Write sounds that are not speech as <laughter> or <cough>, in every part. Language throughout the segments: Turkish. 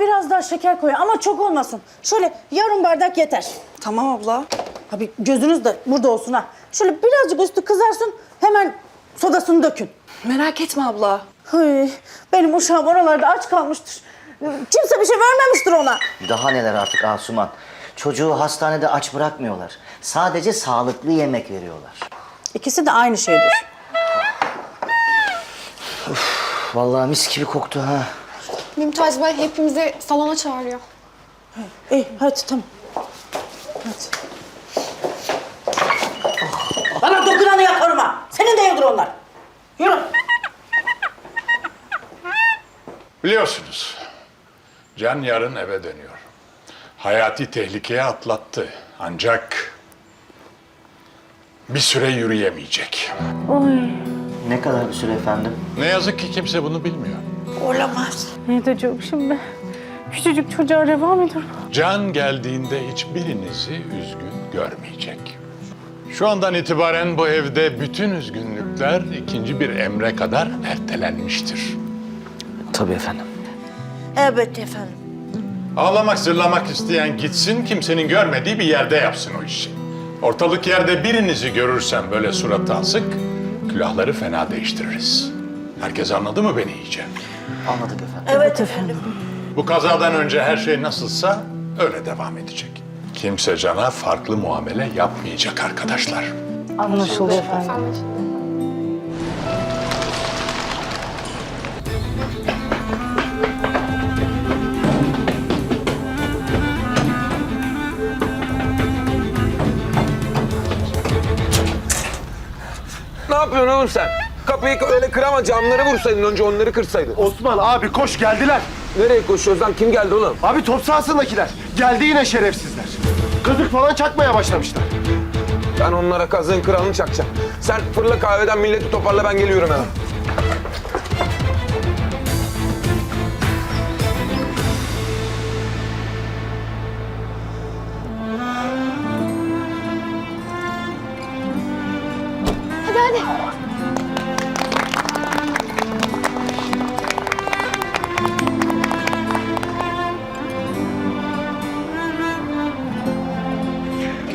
Biraz daha şeker koy ama çok olmasın. Şöyle yarım bardak yeter. Tamam abla. Abi gözünüz de burada olsun ha. Şöyle birazcık üstü kızarsın hemen sodasını dökün. Merak etme abla. Ay, benim uşağım oralarda aç kalmıştır. Kimse bir şey vermemiştir ona. Daha neler artık Asuman. Çocuğu hastanede aç bırakmıyorlar. Sadece sağlıklı yemek veriyorlar. İkisi de aynı şeydir. Vallahi mis gibi koktu ha. Mümtaz Bey hepimizi salona çağırıyor. İyi hadi tamam. Hadi. Bana dokunanı yaparım ha. Senin de evdir onlar. Yürü. Biliyorsunuz, Can yarın eve dönüyor. Hayati tehlikeye atlattı. Ancak bir süre yürüyemeyecek. Ne kadar bir süre efendim? Ne yazık ki kimse bunu bilmiyor. Olamaz. Ne diyeceğim şimdi? Küçücük çocuğa reva mıdır bu? Can geldiğinde hiçbirinizi üzgün görmeyecek. Şu andan itibaren bu evde bütün üzgünlükler ikinci bir emre kadar ertelenmiştir. Tabii efendim. Evet efendim. Ağlamak zırlamak isteyen gitsin kimsenin görmediği bir yerde yapsın o işi. Ortalık yerde birinizi görürsem böyle suratı asık, külahları fena değiştiririz. Herkes anladı mı beni iyice? Anladık efendim. Evet efendim. Bu kazadan önce her şey nasılsa öyle devam edecek. Kimse cana farklı muamele yapmayacak arkadaşlar. Anlaşıldı efendim. Ne yapıyorsun oğlum sen? Kapıyı öyle kırama camları vursaydın önce onları kırsaydın. Osman abi koş geldiler. Nereye koşuyoruz lan? Kim geldi oğlum? Abi top sahasındakiler. Geldi yine şerefsizler. Kazık falan çakmaya başlamışlar. Ben onlara kazığın kralını çakacağım. Sen fırla kahveden milleti toparla ben geliyorum hemen.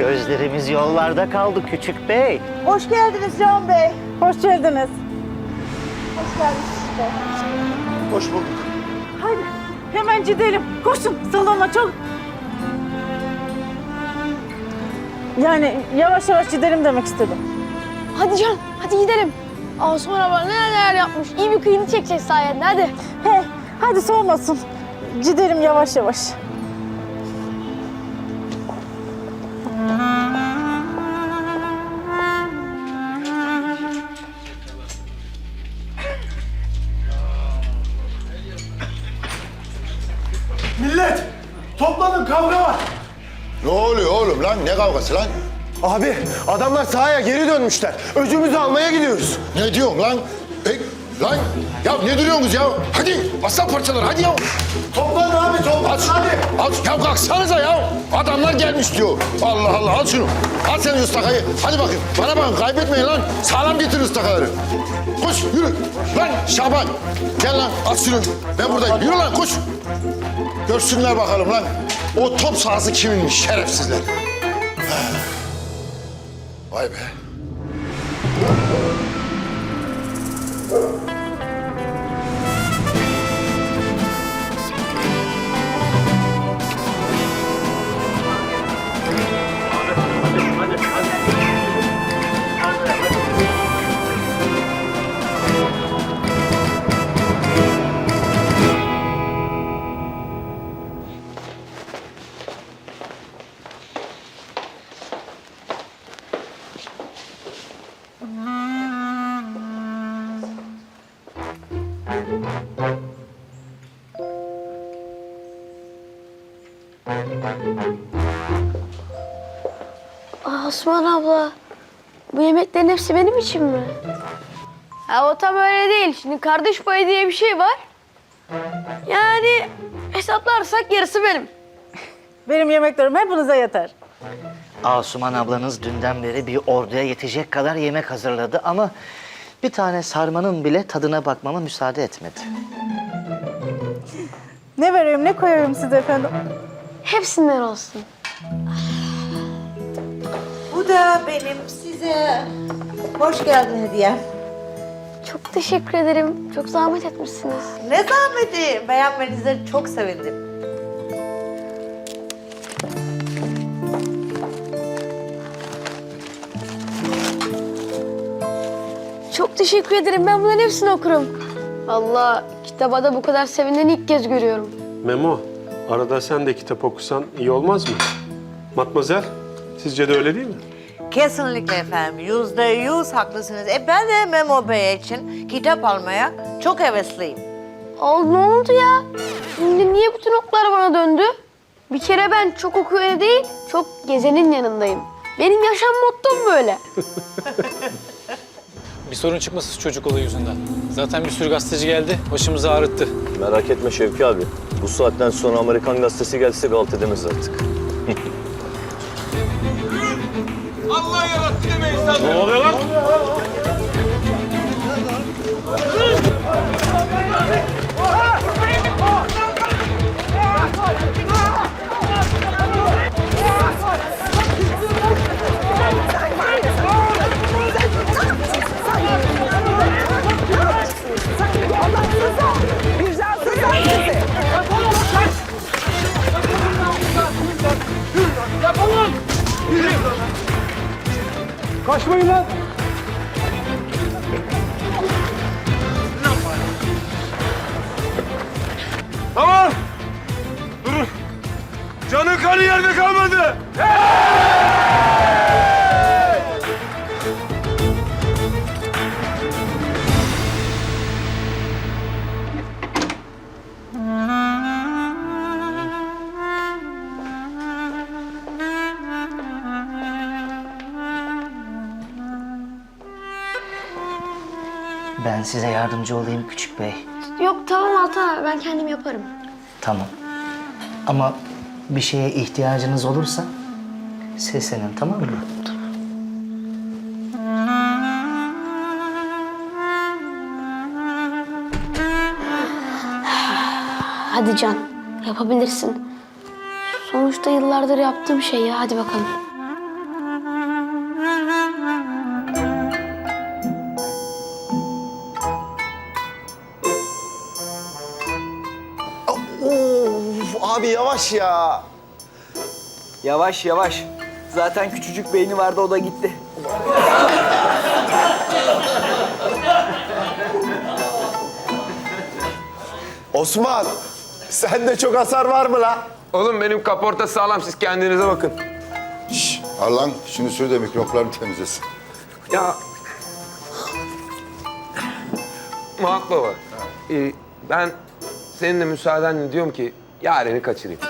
Gözlerimiz yollarda kaldı küçük bey. Hoş geldiniz Can Bey. Hoş geldiniz. Hoş bulduk. Haydi hemen gidelim. Koşun salona çok. Yani yavaş yavaş gidelim demek istedim. Hadi Can hadi gidelim. Asuman abla neler neler yapmış. İyi bir kıyını çekeceğiz sayende hadi. He, hadi soğumasın. Gidelim yavaş yavaş. Toplanın kavga var. Ne oluyor oğlum lan? Ne kavgası lan? Abi adamlar sahaya geri dönmüşler. Öcümüzü almaya gidiyoruz. Ne diyorsun lan? E, lan ya ne duruyorsunuz ya? Hadi aslan parçalar hadi ya. Toplanın abi toplanın Al, hadi. al ya kalksanıza ya. Adamlar gelmiş diyor. Allah Allah al şunu. Al sen ıstakayı. Hadi bakayım. Bana bakın kaybetmeyin lan. Sağlam getir ıstakaları. Koş yürü. Lan Şaban. Gel lan at şunu. Ben buradayım. Yürü lan koş. Görsünler bakalım lan. O top sahası kiminmiş şerefsizler. Vay be. Asuman abla bu yemeklerin hepsi benim için mi? Ha o tam öyle değil. Şimdi kardeş payı diye bir şey var. Yani hesaplarsak yarısı benim. <laughs> Benim yemeklerim hepinize yeter. Asuman ablanız dünden beri bir orduya yetecek kadar yemek hazırladı ama bir tane sarmanın bile tadına bakmama müsaade etmedi. Ne vereyim, ne koyarım size efendim? Hepsinden olsun. Bu da benim size hoş geldin hediyem. Çok teşekkür ederim. Çok zahmet etmişsiniz. Ne zahmeti beğenmenize çok sevindim. Çok teşekkür ederim. Ben bunların hepsini okurum. Allah kitaba da bu kadar sevineni ilk kez görüyorum. Memo, arada sen de kitap okusan iyi olmaz mı? Matmazel, sizce de öyle değil mi? Kesinlikle efendim. Yüzde yüz haklısınız. E ben de Memo Bey için kitap almaya çok hevesliyim. Ol ne oldu ya? Şimdi niye bütün oklar bana döndü? Bir kere ben çok okuyana değil, çok gezenin yanındayım. Benim yaşam mottom böyle. <laughs> Bir sorun çıkmasın çocuk olayı yüzünden. Zaten bir sürü gazeteci geldi, başımızı ağrıttı. Merak etme Şevki abi. Bu saatten sonra Amerikan gazetesi gelse galt edemez artık. <laughs> Allah yarattı demeyin sen. Ne oluyor lan? Kaçmayın kalmadı. Ben size yardımcı olayım küçük bey. Yok tamam Altan abi ben kendim yaparım. Tamam. Ama bir şeye ihtiyacınız olursa seslenin tamam mı? Hadi Can yapabilirsin. Sonuçta yıllardır yaptığım şey ya hadi bakalım. Abi yavaş ya. Yavaş yavaş. Zaten küçücük beyni vardı o da gitti. Osman, sende çok hasar var mı la? Oğlum benim kaporta sağlam siz kendinize bakın. Şş, al lan şunu sür de mikroplarını temizlesin. Ya. Mahak baba. e, ben senin de müsaadenle diyorum ki Yaren'i kaçırayım.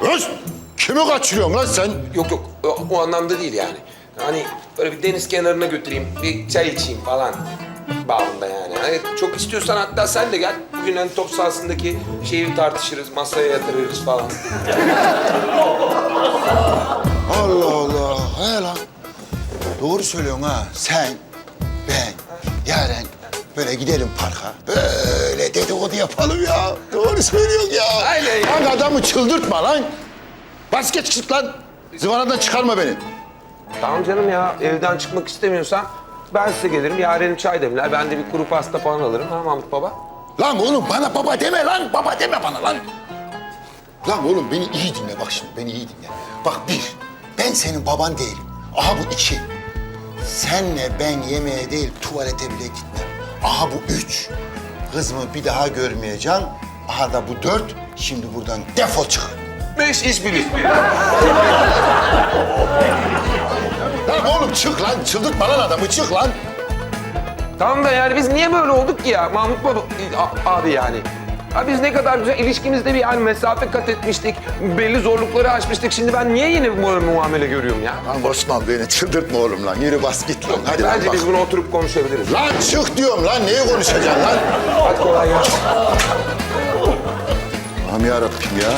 Öz! Kimi kaçırıyorsun lan sen? Yok yok o, o anlamda değil yani. Hani böyle bir deniz kenarına götüreyim, bir çay içeyim falan bağında yani. Hani çok istiyorsan hatta sen de gel. Bugün hani top sahasındaki şeyi tartışırız, masaya yatırırız falan. <laughs> Allah Allah. He lan. Doğru söylüyorsun ha. Sen, ben, Yaren böyle gidelim parka. Böyle yapalım ya. Doğru söylüyorsun ya. Aynen ya. Lan adamı çıldırtma lan. Bas geç çık lan. Zıvanadan çıkarma beni. Tamam canım ya evden çıkmak istemiyorsan ben size gelirim. Yaren'im çay demler. Ben de bir kuru pasta falan alırım. Ha Mahmut baba? Lan oğlum bana baba deme lan. Baba deme bana lan. Lan oğlum beni iyi dinle bak şimdi. Beni iyi dinle. Bak bir, ben senin baban değilim. Aha bu iki. Senle ben yemeğe değil tuvalete bile gitmem. Aha bu üç. Kızımı bir daha görmeyeceğim. Aha da bu dört. Şimdi buradan defol çık. Beş bilir. Lan oğlum çık lan. Çıldırtma lan adamı çık lan. Tamam da yani biz niye böyle olduk ki ya Mahmut baba abi yani. Ha biz ne kadar güzel ilişkimizde bir yani mesafe kat etmiştik. Belli zorlukları aşmıştık. Şimdi ben niye yine bu muamele görüyorum ya? Lan Osman beni çıldırtma oğlum lan. Yürü bas git lan. Hadi lan Bence bak. biz bunu oturup konuşabiliriz. Lan çık diyorum lan. Neyi konuşacaksın lan? Hadi kolay gelsin. Allah'ım yarabbim ya.